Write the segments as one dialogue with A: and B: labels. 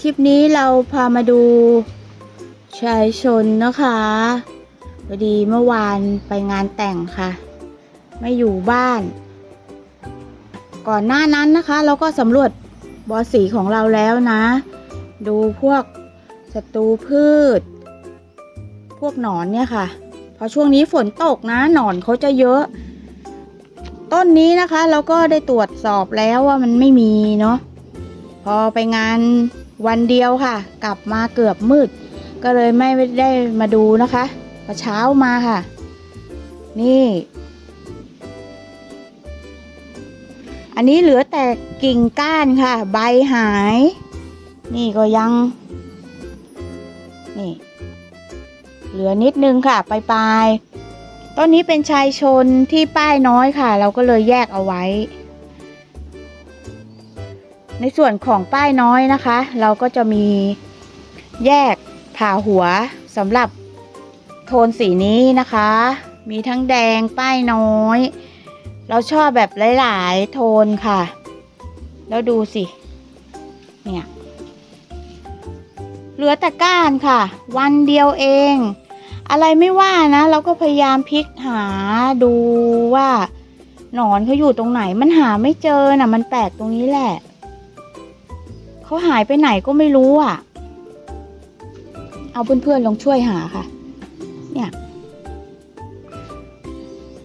A: คลิปนี้เราพามาดูชายชนนะคะพอดีเมื่อวานไปงานแต่งค่ะ ไม่อยู่บ้าน ก่อนหน้านั้นนะคะ เราก็สำรวจบอสีของเราแล้วนะ ดูพวกศัตรูพืช พวกหนอนเนี่ยค่ะ พอช่วงนี้ฝนตกนะ หนอนเขาจะเยอะ ต้นนี้นะคะ เราก็ได้ตรวจสอบแล้วว่ามันไม่มีเนาะพอไปงาน วันเดียวค่ะ กลับมาเกือบมืด ก็เลยไม่ได้มาดูนะคะพอเช้ามาค่ะ นี่ อันนี้เหลือแต่กิ่งก้านค่ะ ใบหาย นี่ก็ยัง นี่ เหลือนิดนึงค่ะปลายๆต้นนี้เป็นชายชนที่ป้ายน้อยค่ะ เราก็เลยแยกเอาไว้ ในส่วนของป้ายน้อยนะคะ เราก็จะมีแยกผ่าหัวสำหรับโทนสีนี้นะคะ มีทั้งแดงป้ายน้อย เราชอบแบบหลายๆ โทนค่ะ แล้วดูสิ เนี่ยเหลือแต่ก้านค่ะ วันเดียวเอง อะไรไม่ว่านะ เราก็พยายามพลิกหาดูว่าหนอนเขาอยู่ตรงไหนมันหาไม่เจอน่ะ มันแปลกตรงนี้แหละ เขาหายไปไหนก็ไม่รู้อะ เอาเพื่อนๆลองช่วยหาค่ะ เนี่ย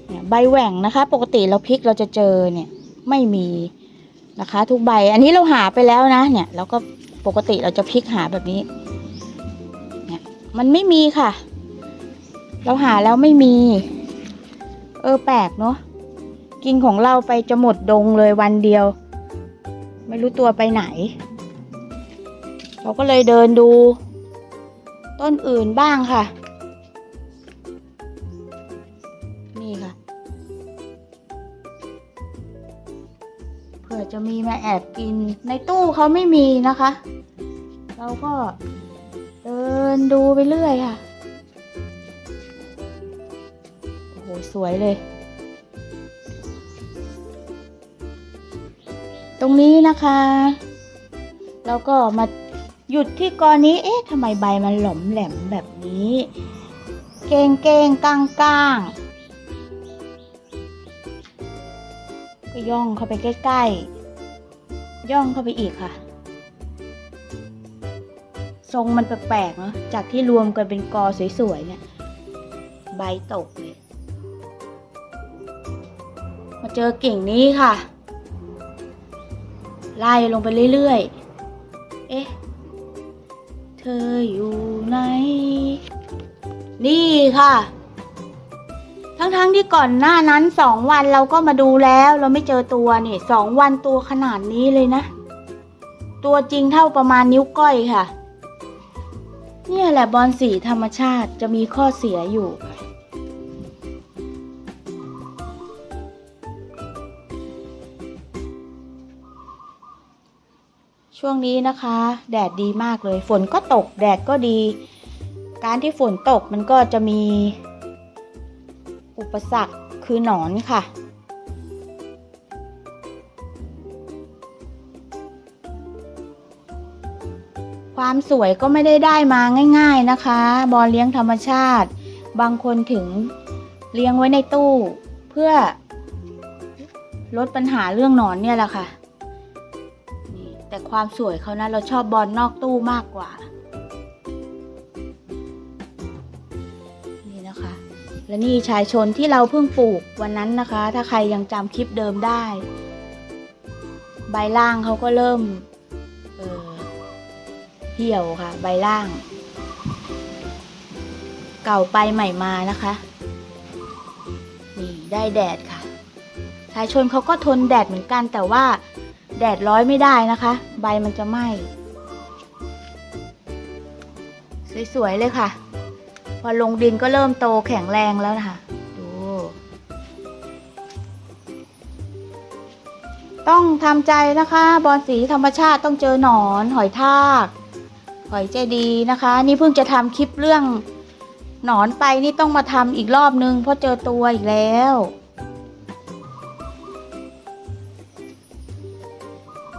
A: เนี่ยใบแหว่งนะคะ ปกติเราพลิกเราจะเจอเนี่ยไม่มีนะคะ ทุกใบ อันนี้เราหาไปแล้วนะ เนี่ยเราก็ปกติเราจะพลิกหาแบบนี้ เนี่ยมันไม่มีค่ะ เราหาแล้วไม่มี เออแปลกเนาะกินของเราไปจะหมดดงเลยวันเดียว ไม่รู้ตัวไปไหน เราก็เลยเดินดู ต้นอื่นบ้างค่ะ นี่ค่ะ เผื่อจะมีมาแอบกินในตู้เขาไม่มีนะคะ เราก็เดินดูไปเรื่อยค่ะ โอ้โห สวยเลย ตรงนี้นะคะ แล้วก็มา หยุดที่กอนี้ เอ๊ะทำไมใบมันหลอมแหลมแบบนี้ เก่งเกงก้างก้างก็ย่องเข้าไปใกล้ๆ ย่องเข้าไปอีกค่ะ ทรงมันแปลกๆเนาะ จากที่รวมกันเป็นกอสวยๆเนี่ย ใบตกเลยมาเจอกิ่งนี้ค่ะ ไล่ลงไปเรื่อยๆ เอ๊ะ ออยู่ไหน นี่ค่ะ ทั้งๆทที่ก่อนหน้านั้นสองวันเราก็มาดูแล้วเราไม่เจอตัวนี่สองวันตัวขนาดนี้เลยนะ ตัวจริงเท่าประมาณนิ้วก้อยค่ะ เนี่ยแหละบอลสีธรรมชาติจะมีข้อเสียอยู่ ช่วงนี้นะคะ แดดดีมากเลย ฝนก็ตกแดดก็ดี การที่ฝนตกมันก็จะมี อุปสรรคคือหนอนค่ะ ความสวยก็ไม่ได้ได้มาง่าย ๆนะคะ บอลเลี้ยงธรรมชาติ บางคนถึงเลี้ยงไว้ในตู้ เพื่อลดปัญหาเรื่องหนอนเนี่ยแหละค่ะนี่แต่ ความสวยเขานะ เราชอบบอลนอกตู้มากกว่า นี่นะคะ และนี่ชายชนที่เราเพิ่งปลูกวันนั้นนะคะ ถ้าใครยังจำคลิปเดิมได้ ใบล่างเขาก็เริ่มเออเหี่ยวค่ะ ใบล่าง เก่าไปใหม่มานะคะนี่ได้แดดค่ะชายชนเขาก็ทนแดดเหมือนกันแต่ว่า แดดร้อยไม่ได้นะคะ ใบมันจะไหม้สวยๆเลยค่ะ พอลงดินก็เริ่มโตแข็งแรงแล้วนะคะ ดู ต้องทำใจนะคะ บอลสีธรรมชาติต้องเจอหนอน หอยทาก หอยใจดีนะคะ นี่เพิ่งจะทำคลิปเรื่องหนอนไปนี่ต้องมาทำอีกรอบนึงเพราะเจอตัวอีกแล้ว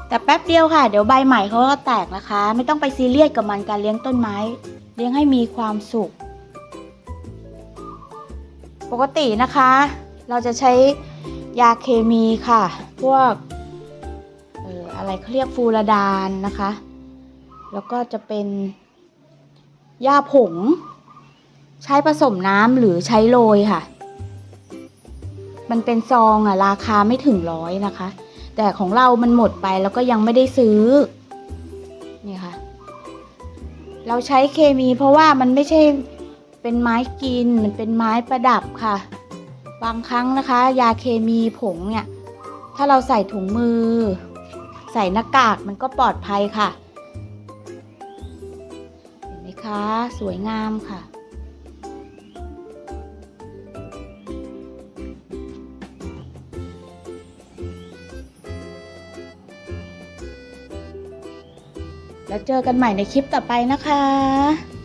A: แต่แป๊บเดียวค่ะ เดี๋ยวใบใหม่เขาก็แตกนะคะ ไม่ต้องไปซีเรียสกับมันการเลี้ยงต้นไม้ เลี้ยงให้มีความสุข ปกตินะคะ เราจะใช้ยาเคมีค่ะ พวกเอออะไรเขาเรียกฟูราดานนะคะ แล้วก็จะเป็นหญ้าผง ใช้ผสมน้ำหรือใช้โรยค่ะ มันเป็นซองอะราคาไม่ถึงร้อยนะคะ แต่ของเรามันหมดไปแล้วก็ยังไม่ได้ซื้อ นี่ค่ะ เราใช้เคมีเพราะว่ามันไม่ใช่เป็นไม้กิน มันเป็นไม้ประดับค่ะ บางครั้งนะคะ ยาเคมีผงเนี่ย ถ้าเราใส่ถุงมือ ใส่หน้ากากมันก็ปลอดภัยค่ะ เห็นไหมคะ สวยงามค่ะ แล้วเจอกันใหม่ในคลิปต่อไปนะคะ